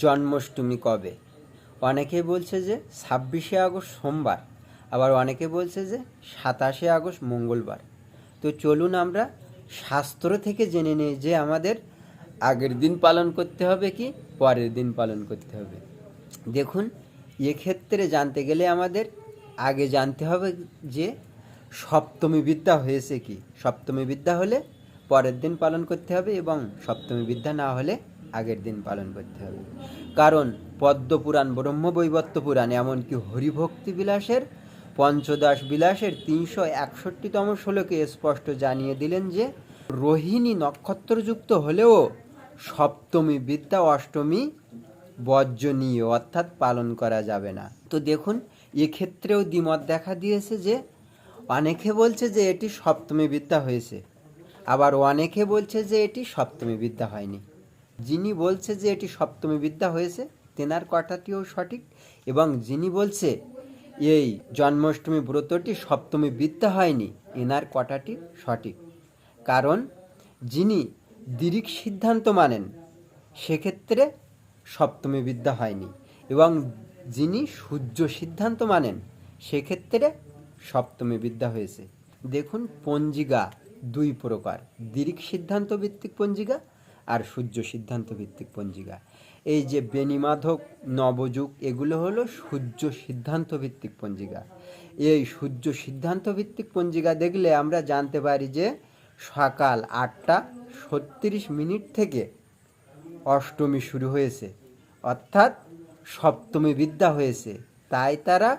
জন্মাষ্টমী কবে? অনেকে বলছে যে ছাব্বিশে আগস্ট সোমবার, আবার অনেকে বলছে যে সাতাশে আগস্ট মঙ্গলবার। তো চলুন আমরা শাস্ত্র থেকে জেনে নিই যে আমাদের আগের দিন পালন করতে হবে কি পরের দিন পালন করতে হবে। দেখুন, এক্ষেত্রে জানতে গেলে আমাদের আগে জানতে হবে যে সপ্তমী বিদ্যা হয়েছে কি? সপ্তমী বিদ্যা হলে পরের দিন পালন করতে হবে এবং সপ্তমী বিদ্যা না হলে আগের দিন পালন করতে হবে। কারণ পদ্মপুরাণ ব্রহ্মবৈবত্য পুরাণ এমনকি হরিভক্তি বিলাসের পঞ্চদশ বিলাসের তিনশো একষট্টিতম শ্লোকে স্পষ্ট জানিয়ে দিলেন যে, রোহিণী নক্ষত্রযুক্ত হলেও সপ্তমী বিদ্যা অষ্টমী বর্জনীয় অর্থাৎ পালন করা যাবে না। তো দেখুন, এক্ষেত্রেও দ্বিমত দেখা দিয়েছে যে, অনেকে বলছে যে এটি সপ্তমী বিদ্যা হয়েছে। আবার অনেকে বলছে যে এটি সপ্তমী বিদ্যা হয়নি। যিনি বলছে যে এটি সপ্তমী বিদ্যা হয়েছে, তেনার কথাটিও সঠিক এবং যিনি বলছে এই জন্মাষ্টমী ব্রতটি সপ্তমী বিদ্যা হয়নি, এনার কথাটি সঠিক। কারণ যিনি দিরিক সিদ্ধান্ত মানেন, সেক্ষেত্রে সপ্তমী বিদ্যা হয়নি এবং যিনি সূর্য সিদ্ধান্ত মানেন, সেক্ষেত্রে সপ্তমী বিদ্যা হয়েছে। দেখুন পঞ্জিকা দুই প্রকার, দিরিক সিদ্ধান্ত ভিত্তিক পঞ্জিকা আর সূর্য সিদ্ধান্ত ভিত্তিক পঞ্জিকা। এই যে বেনিমাধক নবযুগ, এগুলো হলো সূর্য সিদ্ধান্ত ভিত্তিক পঞ্জিকা। এই সূর্য সিদ্ধান্ত ভিত্তিক পঞ্জিকা দেখলে আমরা জানতে পারি যে সকাল আটটা ছত্রিশ মিনিট থেকে অষ্টমী শুরু হয়েছে, অর্থাৎ সপ্তমী বিদ্যা হয়েছে। তাই তারা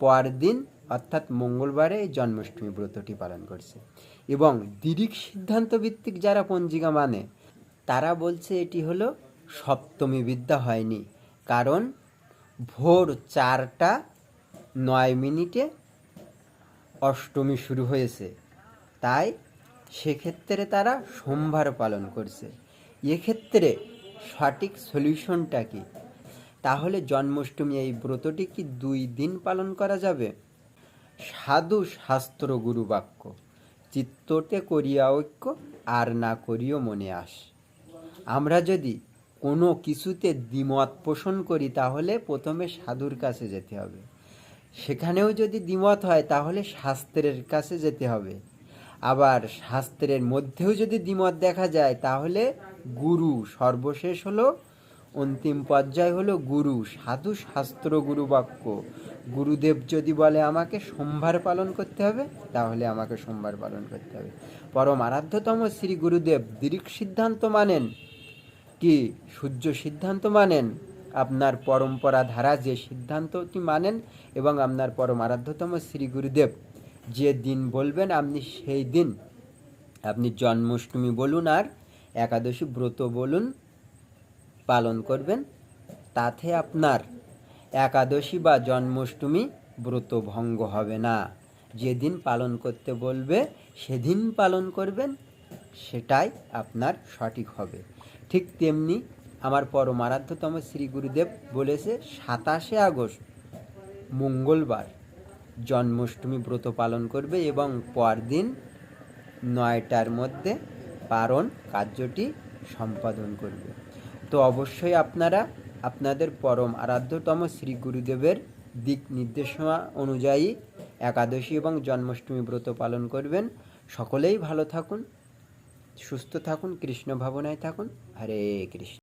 পরদিন অর্থাৎ মঙ্গলবারে এই জন্মাষ্টমী ব্রতটি পালন করছে। এবং দিরিক সিদ্ধান্ত ভিত্তিক যারা পঞ্জিকা মানে তারা বলছে এটি হলো সপ্তমী বিদ্যা হয়নি। কারণ ভোর চারটা নয় মিনিটে অষ্টমী শুরু হয়েছে। তাই সেক্ষেত্রে তারা সোমবার পালন করছে। এক্ষেত্রে সঠিক সলিউশনটা কি? তাহলে জন্মাষ্টমী এই ব্রতটি কি দুই দিন পালন করা যাবে? সাধু শাস্ত্র গুরু বাক্য, চিত্ততে করিয়া ঐক্য, আর না করিও মনে আস আমরা যদি কোনো কিছুতে দ্বিমত পোষণ করি, তাহলে প্রথমে সাধুর কাছে যেতে হবে। সেখানেও যদি দ্বিমত হয়, তাহলে শাস্ত্রের কাছে যেতে হবে। আবার শাস্ত্রের মধ্যেও যদি দ্বিমত দেখা যায়, তাহলে গুরু সর্বশেষ হলো, অন্তিম পর্যায় হলো গুরু, সাধু শাস্ত্র গুরু বাক্য। গুরুদেব যদি বলে আমাকে সোমবার পালন করতে হবে, তাহলে আমাকে সোমবার পালন করতে হবে। পরম আরাধ্যতম শ্রী গুরুদেব দীর্ঘ সিদ্ধান্ত মানেন কি সূর্য সিদ্ধান্ত মানেন? আপনার পরম্পরা ধারা যে সিদ্ধান্তটি মানেন এবং আপনার পরম আরাধ্যতম শ্রী গুরুদেব যে দিন বলবেন, আপনি সেই দিন। আপনি জন্মাষ্টমী বলুন আর একাদশী ব্রত বলুন পালন করবেন। তাতে আপনার একাদশী বা জন্মাষ্টমী ব্রত ভঙ্গ হবে না। যেদিন পালন করতে বলবে, সেদিন পালন করবেন, সেটাই আপনার সঠিক হবে। ঠিক তেমনি আমার পরম আরাধ্যতম শ্রী গুরুদেব বলেছে, সাতাশে আগস্ট, মঙ্গলবার জন্মাষ্টমী ব্রত পালন করবে এবং পরদিন নয়টার মধ্যে পারণ কার্যটি সম্পাদন করবে। তো অবশ্যই আপনারা আপনাদের পরম আরাধ্যতম শ্রী গুরুদেবের দিক নির্দেশনা অনুযায়ী একাদশী এবং জন্মাষ্টমী ব্রত পালন করবেন। সকলেই ভালো থাকুন। সুস্থ থাকুন কৃষ্ণ ভাবনায় থাকুন। হরে কৃষ্ণ।